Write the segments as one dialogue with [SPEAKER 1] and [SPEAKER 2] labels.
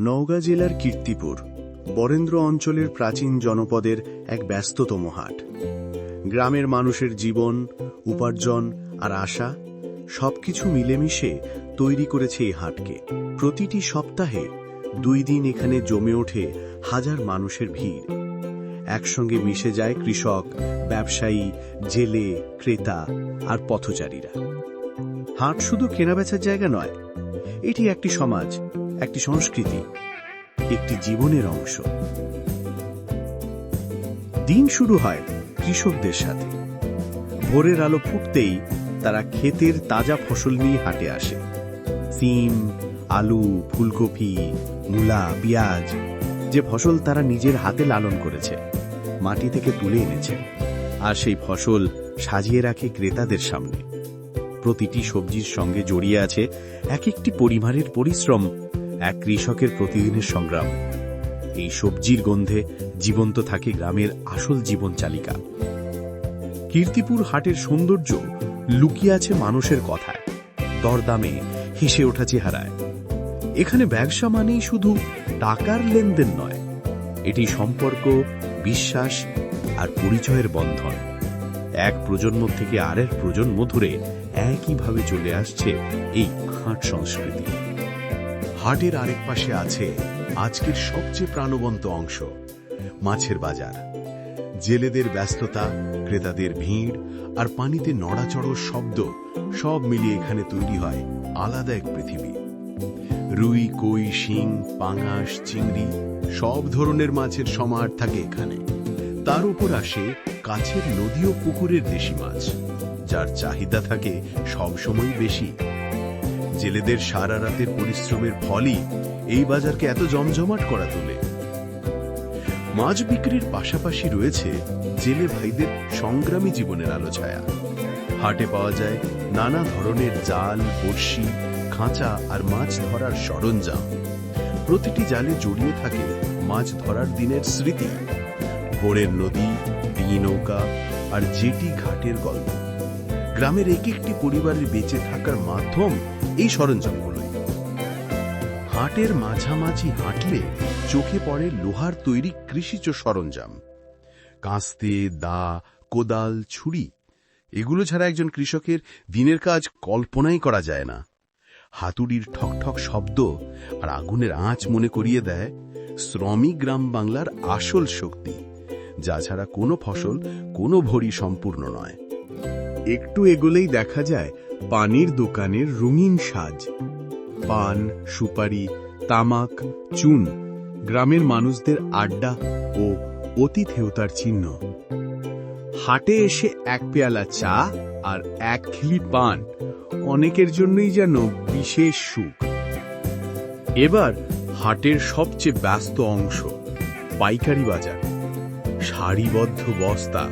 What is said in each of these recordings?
[SPEAKER 1] নওগাঁ জেলার কীর্তিপুর, বরেন্দ্র অঞ্চলের প্রাচীন জনপদের এক ব্যস্ততম হাট। গ্রামের মানুষের জীবন, উপার্জন আর আশা সবকিছু মিলেমিশে তৈরি করেছে এই হাটকে। প্রতিটি সপ্তাহে দুই দিন এখানে জমে ওঠে হাজার মানুষের ভিড়। একসঙ্গে মিশে যায় কৃষক, ব্যবসায়ী, জেলে, ক্রেতা আর পথচারীরা। হাট শুধু কেনাবেচার জায়গা নয়, এটি একটি সমাজ একটি সংস্কৃতি, একটি জীবনের অংশ। দিন শুরু হয় কৃষকদের সাথে। ভোরের আলো ফুটতেই তারা ক্ষেতের তাজা ফসল নিয়ে হাটে আসে। সিম, আলু, ফুলকপি, মূলা, পেঁয়াজ, যে ফসল তারা নিজের হাতে লালন করেছে, মাটি থেকে তুলে এনেছে, আর সেই ফসল সাজিয়ে রাখে ক্রেতাদের সামনে। প্রতিটি সবজির সঙ্গে জড়িয়ে আছে এক একটি পরিবারের পরিশ্রম এক কৃষকের প্রতিদিনের সংগ্রাম। এই সবজির গন্ধে জীবন্ত থাকে গ্রামের আসল জীবন চালিকা কীর্তিপুর হাটের সৌন্দর্য লুকিয়ে আছে মানুষের কথায়। দরদামে হেসে ওঠা চেহারায়। এখানে ব্যবসা মানেই শুধু টাকার লেনদেন নয়, এটি সম্পর্ক, বিশ্বাস আর পরিচয়ের বন্ধন। এক প্রজন্ম থেকে আরেক প্রজন্ম ধরে একইভাবে চলে আসছে এই হাট সংস্কৃতি।
[SPEAKER 2] হাটের আরেক পাশে আছে আজকের সবচেয়ে প্রাণবন্ত অংশ, মাছের বাজার। জেলেদের ব্যস্ততা, ক্রেতাদের ভিড় আর পানিতে নড়াচড়োর শব্দ সব মিলিয়ে এখানে তৈরি হয় আলাদা এক পৃথিবী। রুই, কই, শিং, পাঙাশ, চিংড়ি সব ধরনের মাছের সমাহার থাকে এখানে। তার উপর আসে কাছের নদী ও পুকুরের দেশি মাছ, যার চাহিদা থাকে সবসময় বেশি। জেলেদের সারা রাতের পরিশ্রমের ফলই এই বাজারকে এত জমজমাট করা তোলে। মাছ বিক্রির পাশাপাশি রয়েছে জেলে ভাইদের সংগ্রামী জীবনের আলো ছায়া। হাটে পাওয়া যায় নানা ধরনের জাল, বড়শি, খাঁচা আর মাছ ধরার সরঞ্জাম। প্রতিটি জালে জড়িয়ে থাকে মাছ ধরার দিনের স্মৃতি। ভোরের নদী, ডিঙি নৌকা আর জেটি ঘাটের গল্প। গ্রামের এক একটি পরিবারের বেঁচে থাকার মাধ্যম এই সরঞ্জামগুলোই। হাটের মাঝামাঝি হাঁটলে চোখে পড়ে লোহার তৈরি কৃষিজ সরঞ্জাম। কাস্তে, দা, কোদাল, ছুরি, এগুলো ছাড়া একজন কৃষকের দিনের কাজ কল্পনাই করা যায় না। হাতুড়ির ঠকঠক শব্দ আর আগুনের আঁচ মনে করিয়ে দেয় শ্রমিক গ্রাম বাংলার আসল শক্তি, যা ছাড়া কোনো ফসল, কোনো ভরি সম্পূর্ণ নয়।
[SPEAKER 1] একটু এগোলেই দেখা যায় পানির দোকানের রঙিন সাজ। পান, সুপারি, তামাক, চুন, গ্রামের মানুষদের আড্ডা ও অতিথেয়তার চিহ্ন। হাটে এসে এক পেয়ালা চা আর এক খিলি পান অনেকের জন্যই যেন বিশেষ সুখ। এবার হাটের সবচেয়ে ব্যস্ত অংশ পাইকারি বাজার। সারিবদ্ধ বস্তা,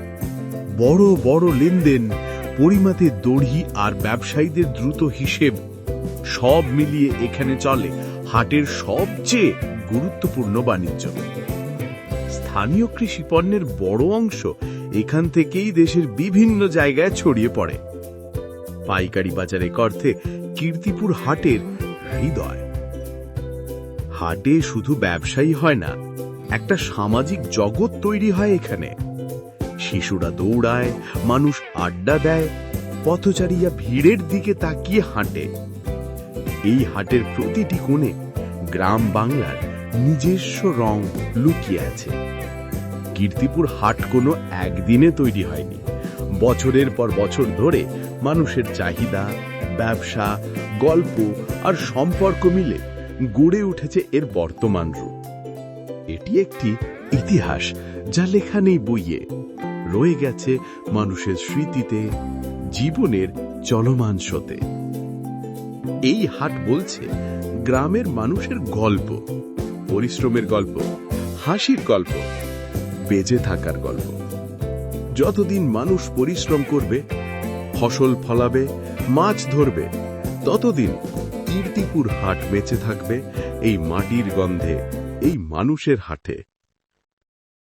[SPEAKER 1] বড় বড় লেনদেন পরিমাতে দড়ি আর ব্যবসায়ীদের দ্রুত হিসেব, সব মিলিয়ে এখানে চলে হাটের সবচেয়ে গুরুত্বপূর্ণ বাণিজ্য। স্থানীয় কৃষি পণ্যের বড় অংশ এখান থেকেই দেশের বিভিন্ন জায়গায় ছড়িয়ে পড়ে। পাইকারি বাজার অর্থে কীর্তিপুর হাটের হৃদয়। হাটে শুধু ব্যবসায়ী হয় না, একটা সামাজিক জগৎ তৈরি হয় এখানে। শিশুরা দৌড়ায়, মানুষ আড্ডা দেয়, পথচারীরা ভিড়ের দিকে তাকিয়ে হাঁটে। এই হাটের প্রতিটি কোণে গ্রাম বাংলার নিজস্ব রং লুকিয়ে আছে। কীর্তিপুর হাট কোনো একদিনে তৈরি হয়নি। বছরের পর বছর ধরে মানুষের চাহিদা, ব্যবসা, গল্প আর সম্পর্ক মিলে গড়ে উঠেছে এর বর্তমান রূপ। এটি একটি ইতিহাস যা লেখা নেই বইয়ে। রয়ে গেছে মানুষের স্মৃতিতে, জীবনের চলমান স্রোতে। এই হাট বলছে গ্রামের মানুষের গল্প, পরিশ্রমের গল্প, হাসির গল্প, বেঁচে থাকার গল্প। যতদিন মানুষ পরিশ্রম করবে, ফসল ফলাবে, মাছ ধরবে, ততদিন কীর্তিপুর হাট বেঁচে থাকবে এই মাটির গন্ধে, এই মানুষের হাটে।